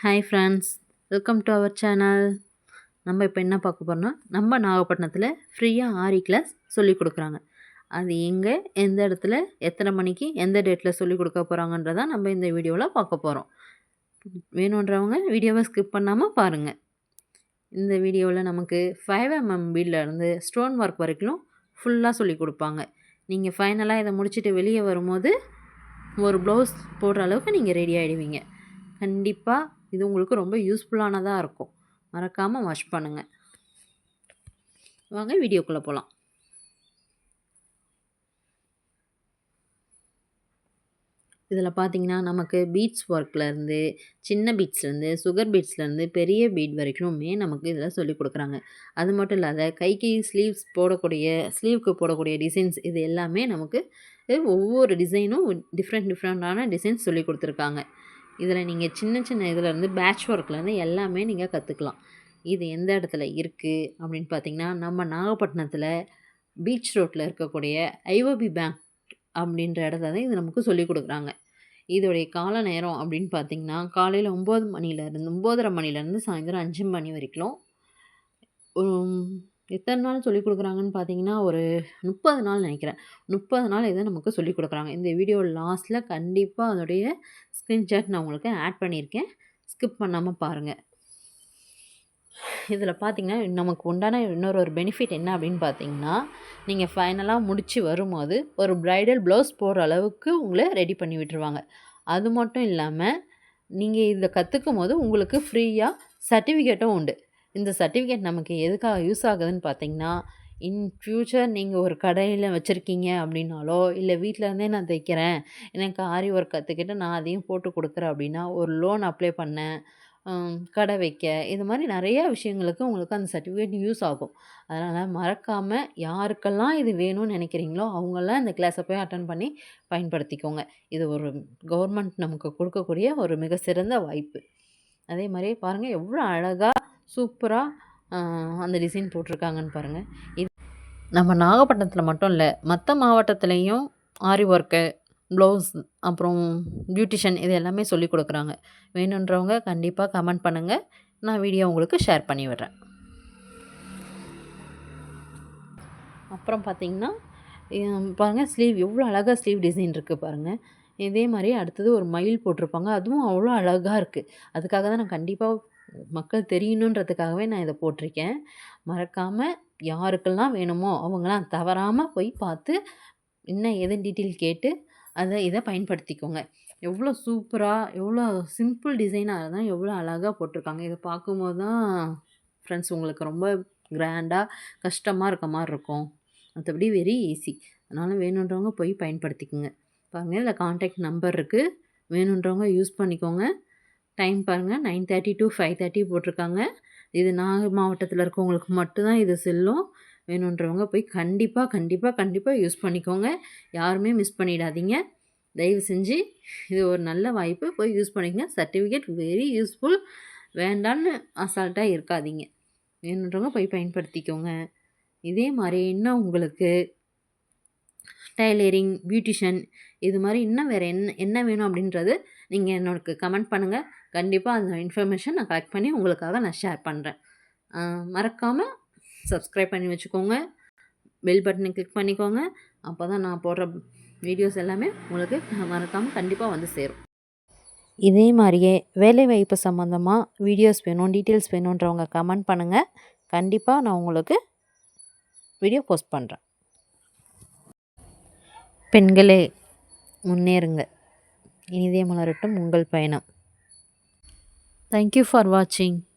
Hi friends welcome to our channel நம்ம இப்போ என்ன பார்க்க போகிறோம்னா நம்ம நாகப்பட்டினத்தில் ஃப்ரீயாக ஆரி கிளாஸ் சொல்லிக் கொடுக்குறாங்க. அது எங்கே எந்த இடத்துல எத்தனை மணிக்கு எந்த டேட்டில் சொல்லிக் கொடுக்க போகிறாங்கன்றதான் நம்ம இந்த வீடியோவில் பார்க்க போகிறோம் வேணுன்றவங்க வீடியோவை ஸ்கிப் பண்ணாமல் பாருங்கள் இந்த வீடியோவில் நமக்கு ஃபைவ் எம்எம் இருந்து ஸ்டோன் ஒர்க் வரைக்கும் ஃபுல்லாக சொல்லிக் கொடுப்பாங்க. நீங்கள் ஃபைனலாக இதை முடிச்சுட்டு வெளியே வரும்போது ஒரு ப்ளவுஸ் போடுற அளவுக்கு நீங்கள் ரெடி ஆகிடுவீங்க கண்டிப்பாக இது உங்களுக்கு ரொம்ப யூஸ்ஃபுல்லானதாக இருக்கும். மறக்காமல் வாஷ் பண்ணுங்கள் வாங்க வீடியோக்குள்ளே போகலாம் இதில் பார்த்தீங்கன்னா நமக்கு பீட்ஸ் ஒர்க்லேருந்து சின்ன பீட்ஸ்லேருந்து சுகர் பீட்ஸ்லேருந்து பெரிய பீட் வரைக்குமே நமக்கு இதில் சொல்லிக் கொடுக்குறாங்க. அது மட்டும் இல்லாத கைக்கு ஸ்லீவ்ஸ் போடக்கூடிய ஸ்லீவ்க்கு போடக்கூடிய டிசைன்ஸ் இது எல்லாமே நமக்கு ஒவ்வொரு டிசைனும் டிஃப்ரெண்ட் டிஃப்ரெண்ட்டான டிசைன்ஸ் சொல்லி கொடுத்துருக்காங்க. இதில் நீங்கள் சின்ன சின்ன இதிலேருந்து பேட்ச் ஒர்க்லேருந்து எல்லாமே நீங்கள் கற்றுக்கலாம். இது எந்த இடத்துல இருக்குது அப்படின்னு பார்த்தீங்கன்னா நம்ம நாகப்பட்டினத்தில் பீச் ரோட்டில் இருக்கக்கூடிய ஐஓபி பேங்க் அப்படின்ற இடத்துல தான் இது நமக்கு சொல்லிக் கொடுக்குறாங்க. இதோடைய கால நேரம் அப்படின்னு பார்த்திங்கன்னா காலையில் ஒம்பது மணிலேருந்து ஒம்போதரை மணிலேருந்து சாயந்தரம் அஞ்சு மணி வரைக்கும் எத்தனை நாள் சொல்லிக் கொடுக்குறாங்கன்னு பார்த்தீங்கன்னா ஒரு முப்பது நாள் நினைக்கிறேன். முப்பது நாள் இதை நமக்கு சொல்லிக் கொடுக்குறாங்க. இந்த வீடியோ லாஸ்ட்டில் கண்டிப்பாக அதோடைய ஸ்க்ரீன்ஷாட் நான் உங்களுக்கு ஆட் பண்ணியிருக்கேன். ஸ்கிப் பண்ணாமல் பாருங்கள் இதில் பார்த்திங்கன்னா நமக்கு உண்டான இன்னொரு ஒரு பெனிஃபிட் என்ன அப்படின்னு பார்த்தீங்கன்னா நீங்கள் ஃபைனலாக முடித்து வரும்போது ஒரு ப்ரைடல் ப்ளவுஸ் போடுற அளவுக்கு உங்களை ரெடி பண்ணி விட்டுருவாங்க. அது மட்டும் இல்லாமல் நீங்கள் இதை கற்றுக்கும் போது உங்களுக்கு ஃப்ரீயாக சர்டிஃபிகேட்டும் உண்டு. இந்த சர்டிஃபிகேட் நமக்கு எதுக்காக யூஸ் ஆகுதுன்னு பார்த்தீங்கன்னா இன் ஃப்யூச்சர் நீங்கள் ஒரு கடையில் வச்சுருக்கீங்க அப்படின்னாலோ இல்லை வீட்டிலேருந்தே நான் தைக்கிறேன் எனக்கு ஆரி ஒர்க் கற்றுக்கிட்டு நான் அதையும் போட்டு கொடுக்குறேன் அப்படின்னா ஒரு லோன் அப்ளை பண்ணேன் கடை வைக்க இது மாதிரி நிறையா விஷயங்களுக்கு உங்களுக்கு அந்த சர்டிஃபிகேட் யூஸ் ஆகும். அதனால் மறக்காமல் யாருக்கெல்லாம் இது வேணும்னு நினைக்கிறீங்களோ அவங்களாம் இந்த கிளாஸை போய் அட்டன் பண்ணி பயன்படுத்திக்கோங்க. இது ஒரு கவர்மெண்ட் நமக்கு கொடுக்கக்கூடிய ஒரு மிக சிறந்த வாய்ப்பு. அதே மாதிரி பாருங்கள் எவ்வளோ அழகாக சூப்பராக அந்த டிசைன் போட்டிருக்காங்கன்னு பாருங்கள் இது நம்ம நாகப்பட்டினத்தில் மட்டும் இல்லை மற்ற மாவட்டத்துலேயும் ஆரி ஒர்க்கு ப்ளவுஸ் அப்புறம் பியூட்டிஷன் இது எல்லாமே சொல்லி கொடுக்குறாங்க. வேணுன்றவங்க கண்டிப்பாக கமெண்ட் பண்ணுங்கள் நான் வீடியோ உங்களுக்கு ஷேர் பண்ணி விடுறேன். அப்புறம் பார்த்திங்கன்னா பாருங்கள் ஸ்லீவ் எவ்வளோ அழகாக ஸ்லீவ் டிசைன் இருக்குது பாருங்கள் இதே மாதிரி அடுத்தது ஒரு மயில் போட்டிருப்பாங்க அதுவும் அவ்வளோ அழகாக இருக்குது அதுக்காக தான் நான் கண்டிப்பாக மக்கள் தெரியணுன்றதுக்காகவே நான் இதை போட்டிருக்கேன். மறக்காமல் யாருக்கெல்லாம் வேணுமோ அவங்களாம் தவறாமல் போய் பார்த்து இன்னும் எது டீட்டெயில் கேட்டு அதை இதை பயன்படுத்திக்கோங்க. எவ்வளோ சூப்பராக எவ்வளோ சிம்பிள் டிசைனாக இருந்தால் எவ்வளோ அழகாக போட்டிருக்காங்க. இதை பார்க்கும்போது தான் ஃப்ரெண்ட்ஸ் உங்களுக்கு ரொம்ப கிராண்டாக கஷ்டமாக இருக்க மாதிரி இருக்கும். மற்றபடி வெரி ஈஸி. அதனால் வேணுன்றவங்க போய் பயன்படுத்திக்கோங்க. பாருங்கள் இதில் காண்டாக்ட் நம்பர் இருக்குது வேணுன்றவங்க யூஸ் பண்ணிக்கோங்க. டைம் பாருங்கள் nine thirty to five thirty போட்டிருக்காங்க. இது நாகை மாவட்டத்தில் இருக்கவங்களுக்கு மட்டும்தான் இது செல்லும். வேணுன்றவங்க போய் கண்டிப்பாக கண்டிப்பாக கண்டிப்பாக யூஸ் பண்ணிக்கோங்க. யாருமே மிஸ் பண்ணிடாதீங்க. தயவு செஞ்சு இது ஒரு நல்ல வாய்ப்பு. போய் யூஸ் பண்ணிக்கங்க. Certificate very useful. வேண்டான்னு அசால்ட்டாக இருக்காதீங்க. வேணுன்றவங்க போய் பயன்படுத்திக்கோங்க. இதே மாதிரி இன்னும் உங்களுக்கு டைலரிங் பியூட்டிஷன் இது மாதிரி இன்னும் வேறு என்ன என்ன வேணும் அப்படின்றது நீங்கள் என்னோடக்கு கமெண்ட் பண்ணுங்கள் கண்டிப்பாக அந்த இன்ஃபர்மேஷன் நான் கலெக்ட் பண்ணி உங்களுக்காக நான் ஷேர் பண்ணுறேன் மறக்காமல் சப்ஸ்கிரைப் பண்ணி வச்சுக்கோங்க. பெல் பட்டனை கிளிக் பண்ணிக்கோங்க. அப்போ தான் நான் போடுற வீடியோஸ் எல்லாமே உங்களுக்கு மறக்காமல் கண்டிப்பாக வந்து சேரும். இதே மாதிரியே வேலைவாய்ப்பு சம்மந்தமாக வீடியோஸ் வேணும் டீட்டெயில்ஸ் வேணுன்றவங்க கமெண்ட் பண்ணுங்கள் கண்டிப்பாக நான் உங்களுக்கு வீடியோ போஸ்ட் பண்ணுறேன் பெண்களே முன்னேறுங்க. இனிதே மலரட்டும் உங்கள் பயணம். தேங்க்யூ ஃபார் வாட்சிங்